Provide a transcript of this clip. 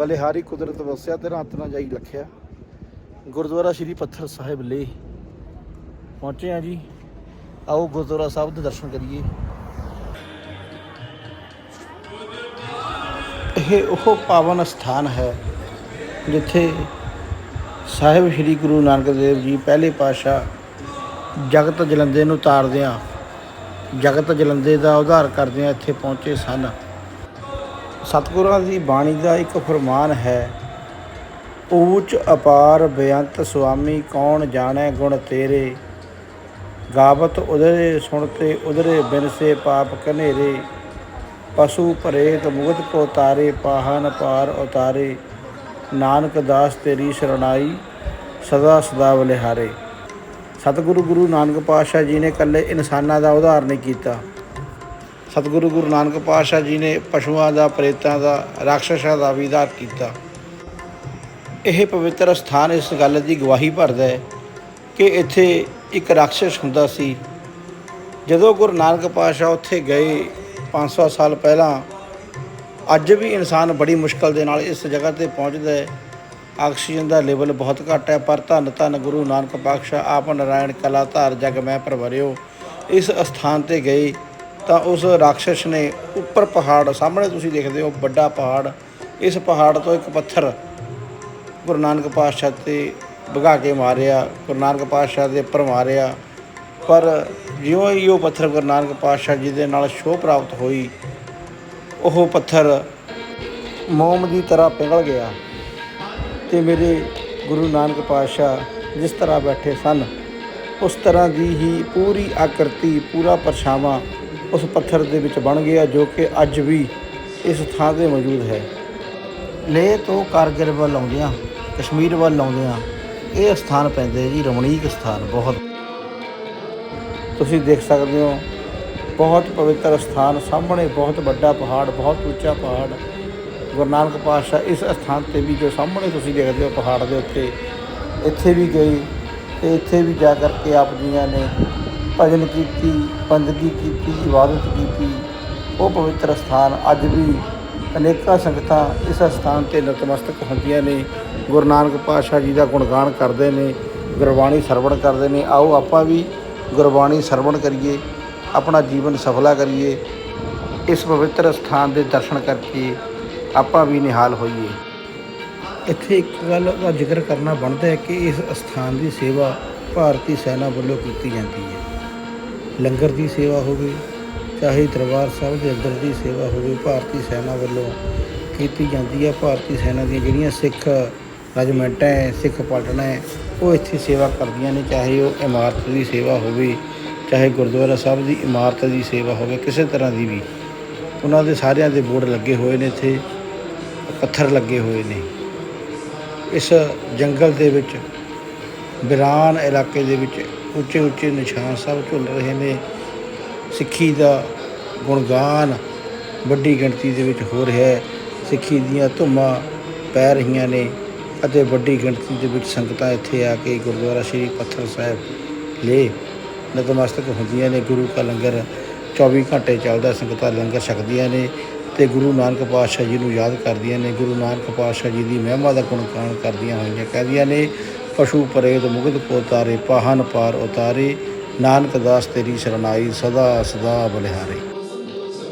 ਬਲਿਹਾਰੀ ਕੁਦਰਤ ਵਸਿਆ ਤੇ ਰਾਤ ਨਾ ਜਾਈ ਲਖਿਆ ਗੁਰਦੁਆਰਾ ਸ਼੍ਰੀ ਪੱਥਰ ਸਾਹਿਬ ਲੇ ਪਹੁੰਚੇ ਆ ਜੀ। ਆਓ ਗੁਰਦੁਆਰਾ ਸਾਹਿਬ ਦੇ ਦਰਸ਼ਨ ਕਰੀਏ। ਇਹ ਉਹ ਪਾਵਨ ਸਥਾਨ ਹੈ ਜਿੱਥੇ ਸਾਹਿਬ ਸ੍ਰੀ ਗੁਰੂ ਨਾਨਕ ਦੇਵ ਜੀ ਪਹਿਲੇ ਪਾਤਸ਼ਾਹ ਜਗਤ ਜਲੰਦੇ ਨੂੰ ਤਾਰਦਿਆਂ ਜਗਤ ਜਲੰਦੇ ਦਾ ਉਧਾਰ ਕਰਦਿਆਂ ਇੱਥੇ ਪਹੁੰਚੇ ਸਨ। ਸਤਿਗੁਰਾਂ ਦੀ ਬਾਣੀ ਦਾ ਇੱਕ ਫਰਮਾਨ ਹੈ, ਊਚ ਅਪਾਰ ਬੇਅੰਤ ਸੁਆਮੀ, ਕੌਣ ਜਾਣੈ ਗੁਣ ਤੇਰੇ? ਗਾਵਤ ਉਧਰੇ ਸੁਣਤੇ ਉਦਰੇ ਬਿਨਸੇ ਪਾਪ ਕਨੇਰੇ ਪਸ਼ੂ ਪ੍ਰੇਤ ਮੁਗਤ ਕੋ ਤਾਰੇ ਪਾਹਨ ਪਾਰ ਉਤਾਰੇ। ਨਾਨਕ ਦਾਸ ਤੇਰੀ ਸ਼ਰਣਾਈ, ਸਦਾ ਸਦਾ ਬਲਿਹਾਰੇ ਸਤਿਗੁਰੂ ਗੁਰੂ ਨਾਨਕ ਪਾਤਸ਼ਾਹ ਜੀ ਨੇ ਇਕੱਲੇ ਇਨਸਾਨਾਂ ਦਾ ਉਧਾਰ ਨਹੀਂ ਕੀਤਾ। ਸਤਿਗੁਰੂ ਗੁਰੂ ਨਾਨਕ ਪਾਤਸ਼ਾਹ ਜੀ ਨੇ ਪਸ਼ੂਆਂ ਦਾ, ਪ੍ਰੇਤਾਂ ਦਾ, ਰਾਖਸ਼ਾਂ ਦਾ ਵੀ ਉਧਾਰ ਕੀਤਾ। ਇਹ ਪਵਿੱਤਰ ਸਥਾਨ ਇਸ ਗੱਲ ਦੀ ਗਵਾਹੀ ਭਰਦਾ ਹੈ ਕਿ ਇੱਥੇ ਇੱਕ ਰਾਖਸ਼ ਹੁੰਦਾ ਸੀ। ਜਦੋਂ ਗੁਰੂ ਨਾਨਕ ਪਾਤਸ਼ਾਹ ਉੱਥੇ ਗਏ 500 ਸਾਲ ਪਹਿਲਾਂ, ਅੱਜ ਵੀ ਇਨਸਾਨ ਬੜੀ ਮੁਸ਼ਕਲ ਦੇ ਨਾਲ ਇਸ ਜਗ੍ਹਾ ਤੇ ਪਹੁੰਚਦਾ ਹੈ। ਆਕਸੀਜਨ ਦਾ ਲੈਵਲ ਬਹੁਤ ਘੱਟ ਹੈ, ਪਰ ਧੰਨ ਧੰਨ ਗੁਰੂ ਨਾਨਕ ਪਾਤਸ਼ਾਹ, ਆਪ ਨਾਰਾਇਣ ਕਲਾ ਧਾਰ ਜਗ ਮੈਂ ਪ੍ਰਵਰਿਓ, ਇਸ ਅਸਥਾਨ ਤੇ ਗਏ। ਤਾਂ ਉਸ ਰਾਖਸ਼ ਨੇ ਉੱਪਰ ਪਹਾੜ ਸਾਹਮਣੇ ਤੁਸੀਂ ਦੇਖਦੇ ਹੋ ਵੱਡਾ ਪਹਾੜ, ਇਸ ਪਹਾੜ ਤੋਂ ਇੱਕ ਪੱਥਰ ਗੁਰੂ ਨਾਨਕ ਪਾਤਸ਼ਾਹ ਤੇ ਭਗਾ ਕੇ ਮਾਰਿਆ, ਗੁਰੂ ਨਾਨਕ ਪਾਤਸ਼ਾਹ ਦੇ ਉੱਪਰ ਮਾਰਿਆ, ਪਰ ਜਿਉਂ ਹੀ ਉਹ ਪੱਥਰ ਗੁਰੂ ਨਾਨਕ ਪਾਤਸ਼ਾਹ ਜੀ ਦੇ ਨਾਲ ਸ਼ੋਅ ਪ੍ਰਾਪਤ ਹੋਈ, ਉਹ ਪੱਥਰ ਮੋਮ ਦੀ ਤਰ੍ਹਾਂ ਪਿਘਲ ਗਿਆ ਤੇ ਮੇਰੇ ਗੁਰੂ ਨਾਨਕ ਪਾਤਸ਼ਾਹ ਜਿਸ ਤਰ੍ਹਾਂ ਬੈਠੇ ਸਨ, ਉਸ ਤਰ੍ਹਾਂ ਦੀ ਹੀ ਪੂਰੀ ਆਕਰਤੀ, ਪੂਰਾ ਪਰਛਾਵਾਂ ਉਸ ਪੱਥਰ ਦੇ ਵਿੱਚ ਬਣ ਗਿਆ ਜੋ ਕਿ ਅੱਜ ਵੀ ਇਸ ਥਾਂ ਤੇ ਮੌਜੂਦ ਹੈ। ਲੇਹ ਤੋਂ ਕਾਰਗਿਲ ਵੱਲ ਆਉਂਦਿਆਂ, ਕਸ਼ਮੀਰ ਵੱਲ ਆਉਂਦਿਆਂ ਇਹ ਸਥਾਨ ਪੈਂਦੇ ਜੀ, ਰਮਣੀਕ ਸਥਾਨ ਬਹੁਤ। ਤੁਸੀਂ ਦੇਖ ਸਕਦੇ ਹੋ, ਬਹੁਤ ਪਵਿੱਤਰ ਸਥਾਨ, ਸਾਹਮਣੇ ਬਹੁਤ ਵੱਡਾ ਪਹਾੜ, ਬਹੁਤ ਉੱਚਾ ਪਹਾੜ। ਗੁਰੂ ਨਾਨਕ ਪਾਤਸ਼ਾਹ ਇਸ ਸਥਾਨ ਤੇ ਵੀ ਜੋ ਸਾਹਮਣੇ ਤੁਸੀਂ ਦੇਖਦੇ ਹੋ ਪਹਾੜ ਦੇ ਉੱਤੇ, ਇੱਥੇ ਵੀ ਗਏ ਤੇ ਇੱਥੇ ਵੀ ਜਾ ਕਰਕੇ ਆਪ ਜੀਆਂ ਨੇ ਭਜਨ ਕੀਤੀ ਬੰਦਗੀ ਕੀਤੀ, ਇਬਾਦਤ ਕੀਤੀ। ਉਹ ਪਵਿੱਤਰ ਸਥਾਨ ਅੱਜ ਵੀ ਅਨੇਕਾਂ ਸੰਗਤਾਂ ਇਸ ਸਥਾਨ ਤੇ ਨਤਮਸਤਕ ਹੁੰਦੀਆਂ ਨੇ। ਗੁਰੂ ਨਾਨਕ ਪਾਤਸ਼ਾਹ ਜੀ ਦਾ ਗੁਣਗਾਨ ਕਰਦੇ ਨੇ, ਗੁਰਬਾਣੀ ਸਰਵਣ ਕਰਦੇ ਨੇ। ਆਓ ਆਪਾਂ ਵੀ ਗੁਰਬਾਣੀ ਸਰਵਣ ਕਰੀਏ, ਆਪਣਾ ਜੀਵਨ ਸਫਲਾ ਕਰੀਏ। ਇਸ ਪਵਿੱਤਰ ਸਥਾਨ ਦੇ ਦਰਸ਼ਨ ਕਰਕੇ ਆਪਾਂ ਵੀ ਨਿਹਾਲ ਹੋਈਏ। ਇੱਥੇ ਇੱਕ ਗੱਲ ਦਾ ਜ਼ਿਕਰ ਕਰਨਾ ਬਣਦਾ ਹੈ ਕਿ ਇਸ ਸਥਾਨ ਦੀ ਸੇਵਾ ਭਾਰਤੀ ਸੈਨਾ ਵੱਲੋਂ ਕੀਤੀ ਜਾਂਦੀ ਹੈ। ਲੰਗਰ ਦੀ ਸੇਵਾ ਹੋਵੇ, ਚਾਹੇ ਦਰਬਾਰ ਸਾਹਿਬ ਦੇ ਅੰਦਰ ਦੀ ਸੇਵਾ ਹੋਵੇ, ਭਾਰਤੀ ਸੈਨਾ ਵੱਲੋਂ ਕੀਤੀ ਜਾਂਦੀ ਹੈ। ਭਾਰਤੀ ਸੈਨਾ ਦੀਆਂ ਜਿਹੜੀਆਂ ਸਿੱਖ ਰਜਮੈਂਟਾਂ ਹੈ, ਸਿੱਖ ਪਲਟਨਾਂ ਹੈ, ਉਹ ਇੱਥੇ ਸੇਵਾ ਕਰਦੀਆਂ ਨੇ, ਚਾਹੇ ਉਹ ਇਮਾਰਤ ਦੀ ਸੇਵਾ ਹੋਵੇ, ਚਾਹੇ ਗੁਰਦੁਆਰਾ ਸਾਹਿਬ ਦੀ ਇਮਾਰਤ ਦੀ ਸੇਵਾ ਹੋਵੇ, ਕਿਸੇ ਤਰ੍ਹਾਂ ਦੀ ਵੀ। ਉਹਨਾਂ ਦੇ ਸਾਰਿਆਂ ਦੇ ਬੋਰਡ ਲੱਗੇ ਹੋਏ ਨੇ ਇੱਥੇ, ਪੱਥਰ ਲੱਗੇ ਹੋਏ ਨੇ। ਇਸ ਜੰਗਲ ਦੇ ਵਿੱਚ ਬਿਰਾਨ ਇਲਾਕੇ ਦੇ ਵਿੱਚ ਉੱਚੇ ਉੱਚੇ ਨਿਸ਼ਾਨ ਸਭ ਝੁੱਲ ਰਹੇ ਨੇ। ਸਿੱਖੀ ਦਾ ਗੁਣਗਾਨ ਵੱਡੀ ਗਿਣਤੀ ਦੇ ਵਿੱਚ ਹੋ ਰਿਹਾ ਹੈ। ਸਿੱਖੀ ਦੀਆਂ ਧੁੰਮਾਂ ਪੈ ਰਹੀਆਂ ਨੇ ਅਤੇ ਵੱਡੀ ਗਿਣਤੀ ਦੇ ਵਿੱਚ ਸੰਗਤਾਂ ਇੱਥੇ ਆ ਕੇ ਗੁਰਦੁਆਰਾ ਸ੍ਰੀ ਪੱਥਰ ਸਾਹਿਬ ਲੈ ਨਤਮਸਤਕ ਹੁੰਦੀਆਂ ਨੇ। ਗੁਰੂ ਕਾ ਲੰਗਰ 24 ਘੰਟੇ ਚੱਲਦਾ, ਸੰਗਤਾਂ ਲੰਗਰ ਛਕਦੀਆਂ ਨੇ ਤੇ ਗੁਰੂ ਨਾਨਕ ਪਾਤਸ਼ਾਹ ਜੀ ਨੂੰ ਯਾਦ ਕਰਦੀਆਂ ਨੇ। ਗੁਰੂ ਨਾਨਕ ਪਾਤਸ਼ਾਹ ਜੀ ਦੀ ਮਹਿਮਾ ਦਾ ਗੁਣਗਾਨ ਕਰਦੀਆਂ ਹੋਈਆਂ ਕਹਦੀਆਂ ਨੇ। ਪਸ਼ੂ ਪਰੇਤ ਮੁਗਦ ਕੋ ਤਾਰੇ, ਪਾਹਨ ਪਾਰ ਉਤਾਰੇ। ਨਾਨਕ ਦਾਸ ਤੇਰੀ ਸ਼ਰਨਾਈ, ਸਦਾ ਸਦਾ ਬਲਿਹਾਰੇ।